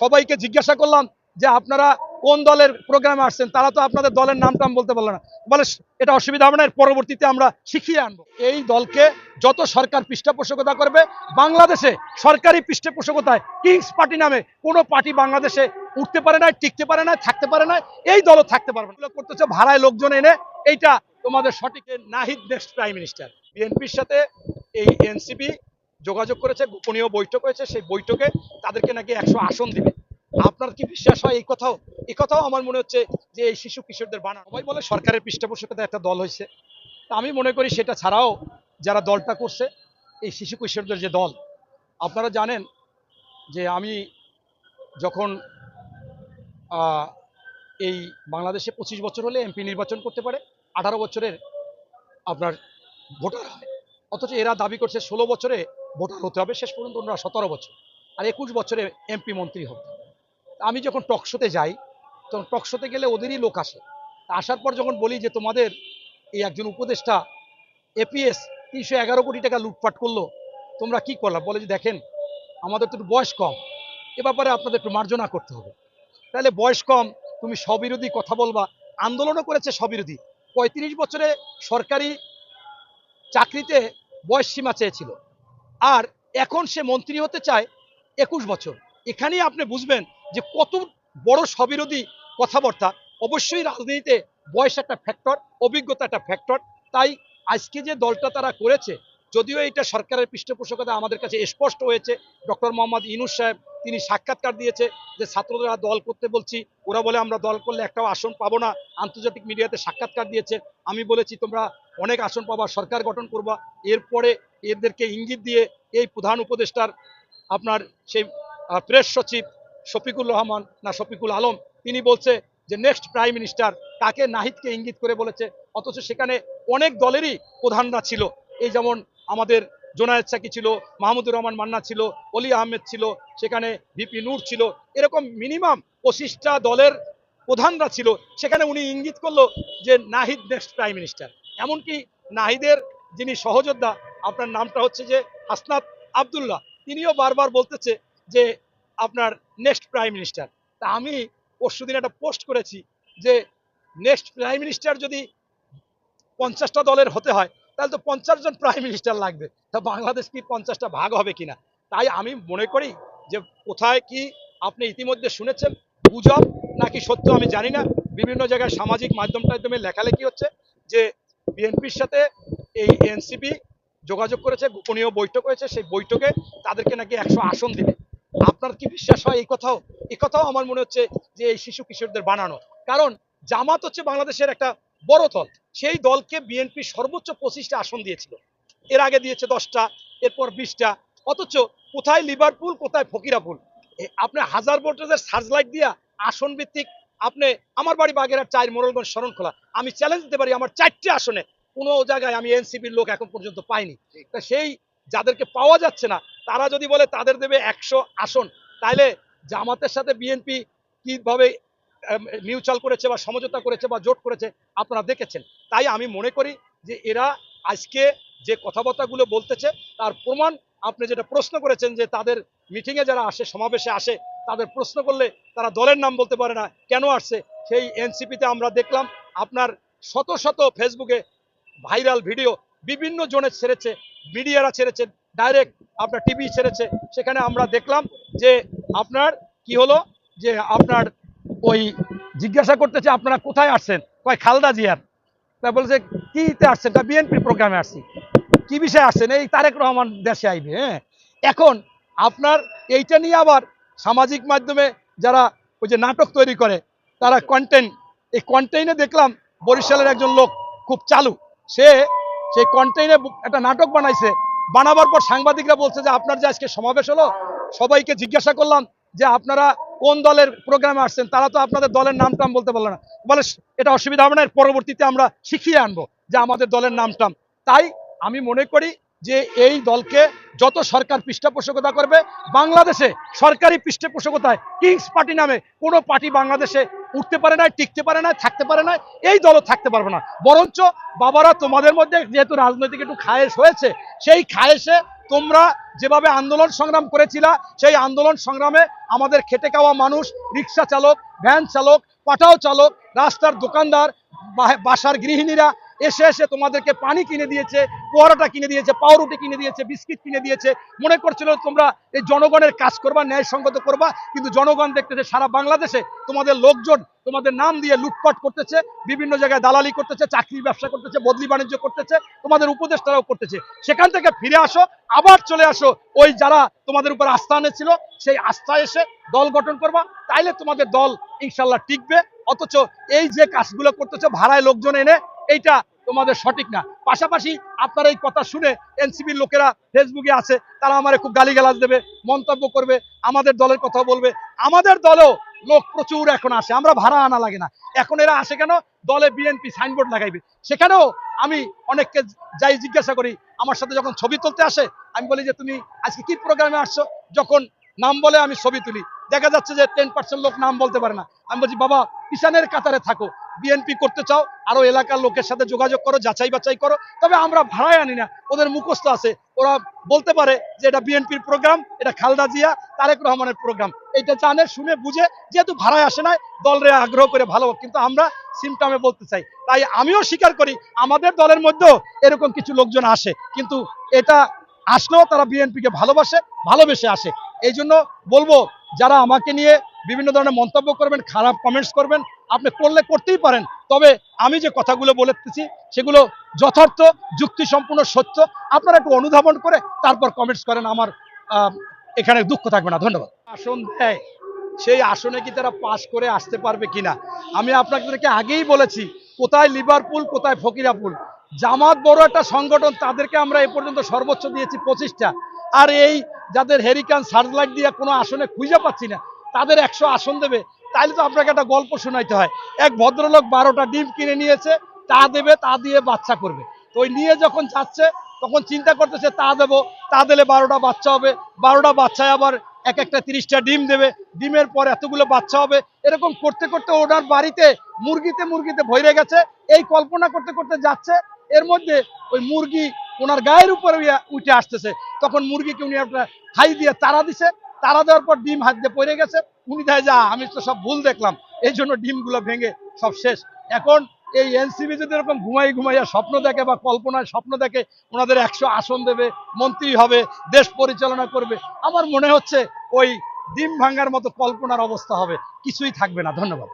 সবাইকে জিজ্ঞাসা করলাম যে আপনারা কোন দলের প্রোগ্রামে আসছেন? তারা তো আপনাদের দলের নাম টাম বলতে পারল না। বলে, এটা অসুবিধা হবে না, এর পরবর্তীতে আমরা শিখিয়ে আনব। এই দলকে যত সরকার পৃষ্ঠপোষকতা করবে, বাংলাদেশে সরকারি পৃষ্ঠপোষকতায় কিংস পার্টি নামে কোনো পার্টি বাংলাদেশে উঠতে পারে না, টিকতে পারে না, থাকতে পারে না, এই দলও থাকতে পারবে না। এগুলো করতেছে ভাড়ায় লোকজন এনে, এইটা তোমাদের সঠিক নাহিদ নেক্সট প্রাইম মিনিস্টার বিএনপির সাথে এই এনসিপি যোগাযোগ করেছে, গোপনীয় বৈঠক হয়েছে, সেই বৈঠকে তাদেরকে নাকি একশো আসন দিবে। আপনার কি বিশ্বাস হয় এই কথাও? এই কথাও আমার মনে হচ্ছে যে এই শিশু কিশোরদের বানা সবাই বলে সরকারের পৃষ্ঠপোষকতায় একটা দল হয়েছে। আমি মনে করি সেটা ছাড়াও যারা দলটা করছে, এই শিশু কিশোরদের যে দল, আপনারা জানেন যে আমি যখন এই বাংলাদেশে পঁচিশ বছর হলে এমপি নির্বাচন করতে পারে, আঠারো বছরের আপনার ভোটার হয়। অথচ এরা দাবি করছে ষোলো বছরে ভোটার হতে হবে, শেষ পর্যন্ত ওনারা সতেরো বছর আর একুশ বছরে এমপি মন্ত্রী হবে। আমি যখন টকশোতে যাই, তখন টকশোতে গেলে ওদেরই লোক আসে। আসার পর যখন বলি যে তোমাদের এই একজন উপদেষ্টা এপিএস তিনশো এগারো কোটি টাকা লুটপাট করল, তোমরা কি করলা? বলে যে দেখেন, আমাদের তো একটু বয়স কম, এ ব্যাপারে আপনাদের একটু মার্জনা করতে হবে। তাহলে বয়স কম, তুমি স্ববিরোধী কথা বলবা, আন্দোলনও করেছে স্ববিরোধী। পঁয়ত্রিশ বছরে সরকারি চাকরিতে বয়স সীমা চেয়েছিল। আর এখন সে মন্ত্রী হতে চায় একুশ বছর। এখানেই আপনি বুঝবেন যে কত বড় স্ববিরোধী কথাবার্তা। অবশ্যই রাজনীতিতে বয়স একটা ফ্যাক্টর অভিজ্ঞতা একটা ফ্যাক্টর তাই আজকে যে দলটা তারা করেছে যদিও এটা সরকারের পৃষ্ঠপোষকতা আমাদের কাছে স্পষ্ট হয়েছে, ডক্টর মোহাম্মদ ইনুস সাহেব তিনি সাক্ষাৎকার দিয়েছে যে ছাত্ররা দল করতে বলছি, ওরা বলে আমরা দল করলে একটাও আসন পাবো না, আন্তর্জাতিক মিডিয়াতে সাক্ষাৎকার দিয়েছে। আমি বলেছি, তোমরা অনেক আসন পাবা, সরকার গঠন করবা। এরপরে এদেরকে ইঙ্গিত দিয়ে এই প্রধান উপদেষ্টার আপনার সেই প্রেস সচিব শফিকুল রহমান না শফিকুল আলম, তিনি বলছে যে নেক্সট প্রাইম মিনিস্টার তাকে নাহিদকে ইঙ্গিত করে বলেছে, অথচ সেখানে অনেক দলেরই প্রধানরা ছিল। এই যেমন আমাদের জোনায়েদ সাকি ছিল, মাহমুদুর রহমান মান্না ছিল অলি আহমেদ ছিল, সেখানে ভিপি নূর ছিল, এরকম মিনিমাম পঁচিশটা দলের প্রধানরা ছিল। সেখানে উনি ইঙ্গিত করল যে নাহিদ নেক্সট প্রাইম মিনিস্টার এমনকি নাহিদের যিনি সহযোদ্ধা, আপনার নামটা হচ্ছে যে হাসনাত আবদুল্লাহ, তিনিও বারবার বলতেছে যে আপনার নেক্সট প্রাইম মিনিস্টার তা আমি পরশুদিন একটা পোস্ট করেছি যে নেক্সট প্রাইম মিনিস্টার যদি পঞ্চাশটা দলের হতে হয় তাহলে তো পঞ্চাশ জন প্রাইম মিনিস্টার লাগবে। তা বাংলাদেশ কি পঞ্চাশটা ভাগ হবে কিনা? তাই আমি মনে করি যে কোথায় কি আপনি ইতিমধ্যে শুনেছেন, গুজব নাকি সত্য আমি জানি না। বিভিন্ন জায়গায় সামাজিক মাধ্যম টাধ্যমে লেখালেখি হচ্ছে যে বিএনপির সাথে এই এনসিপি যোগাযোগ করেছে, গোপনীয় বৈঠক হয়েছে, সেই বৈঠকে তাদেরকে নাকি একশো আসন দিবে। আপনার কি বিশ্বাস হয় এই কথাও? এই কথাও আমার মনে হচ্ছে যে এই শিশু কিশোরদের বানানো। কারণ জামাত হচ্ছে বাংলাদেশের একটা বড় দল। সেই দলকে বিএনপি সর্বোচ্চ পঁচিশটা আসন দিয়েছিল। এর আগে দিয়েছে দশটা, এরপর বিশটা। অথচ কোথায় লিভারপুল, কোথায় ফকিরাপুল? আপনি হাজার ভোল্টেজের সার্চ লাইট দিয়া আসন ভিত্তিক আপনি আমার বাড়ি বাগেরহাট চার মোরলগঞ্জ শরণখোলা। আমি চ্যালেঞ্জ দিতে পারি আমার চারটে আসনে। কোনো জায়গায় আমি এনসিপির লোক এখন পর্যন্ত পাইনি। তা সেই যাদেরকে পাওয়া যাচ্ছে না, তারা যদি বলে তাদের দেবে একশো আসন, তাইলে জামাতের সাথে বিএনপি কীভাবে মিউচুয়াল করেছে বা সমঝোতা করেছে বা জোট করেছে, আপনারা দেখেছেন। তাই আমি মনে করি যে এরা আজকে যে কথাবার্তাগুলো বলতেছে, তার প্রমাণ আপনি যেটা প্রশ্ন করেছেন যে তাদের মিটিংয়ে যারা আসে, সমাবেশে আসে, তাদের প্রশ্ন করলে তারা দলের নাম বলতে পারে না, কেন আসছে? সেই এনসিপিতে আমরা দেখলাম আপনার শত শত ফেসবুকে ভাইরাল ভিডিও, বিভিন্ন জনে ছেড়েছে, মিডিয়ারা ছেড়েছে, ডাইরেক্ট আপনার টিভি ছেড়েছে। সেখানে আমরা দেখলাম যে আপনার কি হলো? যে আপনার ওই জিজ্ঞাসা করতেছে আপনারা কোথায় আসছেন? কয় খালদা জিয়ার। তা বলছে, কিতে আসছেন? তা বিএনপি প্রোগ্রামে আসছি। কি বিষয়ে আসছেন? এই তারেক রহমান দেশে আইবে হ্যাঁ? এখন আপনার এইটা নিয়ে আবার সামাজিক মাধ্যমে যারা ওই যে নাটক তৈরি করে, তারা কন্টেন্ট এই কন্টেন্টে দেখলাম বরিশালের একজন লোক খুব চালু। সে সেই কন্টেন্টে একটা নাটক বানাইছে। বানাবার পর সাংবাদিকরা বলছে যে, আপনার যে আজকে সমাবেশ হলো, সবাইকে জিজ্ঞাসা করলাম যে, আপনারা কোন দলের প্রোগ্রামে আসছেন, তারা তো আপনাদের দলের নাম টাম বলতে পারল না। বলে, এটা অসুবিধা হবে না পরবর্তীতে আমরা শিখিয়ে আনব যে আমাদের দলের নাম টাম তাই আমি মনে করি যে এই দলকে যত সরকার পৃষ্ঠপোষকতা করবে, বাংলাদেশে সরকারি পৃষ্ঠপোষকতায় কিংস পার্টি নামে কোনো পার্টি বাংলাদেশে উঠতে পারে না, টিকতে পারে না, থাকতে পারে না, এই দলও থাকতে পারবে না। বরঞ্চ বাবারা, তোমাদের মধ্যে যেহেতু রাজনৈতিক একটু খায়েশ হয়েছে, সেই খায়েশে তোমরা যেভাবে আন্দোলন সংগ্রাম করেছিলা, সেই আন্দোলন সংগ্রামে আমাদের খেটে খাওয়া মানুষ, রিক্সা চালক, ভ্যান চালক পাঠাও চালক, রাস্তার দোকানদার বাসার গৃহিণীরা এসে এসে তোমাদেরকে পানি কিনে দিয়েছে পোয়ারাটা কিনে দিয়েছে, পাউরুটি কিনে দিয়েছে, বিস্কিট কিনে দিয়েছে। মনে করছিল তোমরা এই জনগণের কাজ করবা, ন্যায়সঙ্গত করবা, কিন্তু জনগণ দেখতেছে সারা বাংলাদেশে তোমাদের লোকজন তোমাদের নাম দিয়ে লুটপাট করতেছে, বিভিন্ন জায়গায় দালালি করতেছে, চাকরির ব্যবসা করতেছে, বদলি বাণিজ্য করতেছে, তোমাদের উপদেষ্টারাও করতেছে। সেখান থেকে ফিরে আসো, আবার চলে আসো, ওই যারা তোমাদের উপর আস্থা এনেছিল, সেই আস্থা এসে দল গঠন করবা, তাইলে তোমাদের দল ইনশাল্লাহ টিকবে। অথচ এই যে কাজগুলো করতেছে, ভাড়ায় লোকজন এনে এইটা তোমাদের সঠিক না। পাশাপাশি আপনার এই কথা শুনে এনসিবির লোকেরা ফেসবুকে আছে, তারা আমারে খুব গালিগালাজ দেবে, মন্তব্য করবে, আমাদের দলের কথা বলবে। আমাদের দলেও লোক প্রচুর এখন আসে, আমরা ভাড়া আনা লাগে না। এখন এরা আসে কেন? দলে বিএনপি সাইনবোর্ড লাগাইবে। সেখানেও আমি অনেককে যাই জিজ্ঞাসা করি, আমার সাথে যখন ছবি তুলতে আসে, আমি বলি যে, তুমি আজকে কি প্রোগ্রামে আসছো? যখন নাম বলে আমি ছবি তুলি। দেখা যাচ্ছে যে টেন পার্সেন্ট লোক নাম বলতে পারে না। আমি বলছি, বাবা কিষানের কাতারে থাকো। বিএনপি করতে চাও, আরও এলাকার লোকের সাথে যোগাযোগ করো, যাচাই বাছাই করো। তবে আমরা ভাড়ায় আনি না, ওদের মুখস্থ আছে। ওরা বলতে পারে যে এটা বিএনপির প্রোগ্রাম, এটা খালদা জিয়া, তারেক রহমানের প্রোগ্রাম। এটা জানে, শুনে, বুঝে, যেহেতু ভাড়ায় আসে নাই, দলরে আগ্রহ করে ভালো, কিন্তু আমরা সিমটামে বলতে চাই। তাই আমিও স্বীকার করি, আমাদের দলের মধ্যেও এরকম কিছু লোকজন আসে, কিন্তু এটা আসলেও তারা বিএনপিকে ভালোবাসে, ভালোবেসে আসে। এই জন্য বলব, যারা আমাকে নিয়ে বিভিন্ন ধরনের মন্তব্য করবেন, খারাপ কমেন্টস করবেন আপনি করলে করতেই পারেন। তবে আমি যে কথাগুলো বলেতেছি সেগুলো যথার্থ, যুক্তিসম্পূর্ণ, সত্য, আপনারা একটু অনুধাবন করে তারপর কমেন্টস করেন। আমার এখানে দুঃখ থাকবে না। ধন্যবাদ। আসন দেয়। সেই আসনে কি তারা পাশ করে আসতে পারবে কিনা? আমি আপনাদেরকে আগেই বলেছি, কোথায় লিভারপুল কোথায় ফকিরাপুল? জামাত বড় একটা সংগঠন, তাদেরকে আমরা এ পর্যন্ত সর্বোচ্চ দিয়েছি পঁচিশটা। আর এই যাদের হেরিকান সার্চলাইট দিয়ে কোনো আসনে খুঁজে পাচ্ছি না, তাদের একশো আসন দেবে। তাইলে তো আপনাকে একটা গল্প শোনাইতে হয়। এক ভদ্রলোক বারোটা ডিম কিনে নিয়েছে, তা দেবে, তা দিয়ে বাচ্চা করবে। তো ওই নিয়ে যখন যাচ্ছে, তখন চিন্তা করতেছে, তা দেবো, তা দিলে বারোটা বাচ্চা হবে। বারোটা বাচ্চায় আবার এক একটা তিরিশটা ডিম দেবে। ডিমের পর এতগুলো বাচ্চা হবে। এরকম করতে করতে ওনার বাড়িতে মুরগিতে মুরগিতে ভরে গেছে। এই কল্পনা করতে করতে যাচ্ছে। এর মধ্যে ওই মুরগি ওনার গায়ের উপরে উঠে আসতেছে। তখন মুরগিকে উনি একটা খাই দিয়ে তারা দিছে। তারা দেওয়ার পর ডিম হাত দিয়ে পড়ে গেছে। উনি দেয়, যা, আমি তো সব ভুল দেখলাম। এই জন্য ডিমগুলো ভেঙে সব শেষ। এখন এই এনসিবি যদি এরকম ঘুমাই ঘুমাইয়া স্বপ্ন দেখে বা কল্পনায় স্বপ্ন দেখে, ওনাদের একশো আসন দেবে, মন্ত্রী হবে, দেশ পরিচালনা করবে, আমার মনে হচ্ছে ওই ডিম ভাঙ্গার মতো কল্পনার অবস্থা হবে, কিছুই থাকবে না। ধন্যবাদ।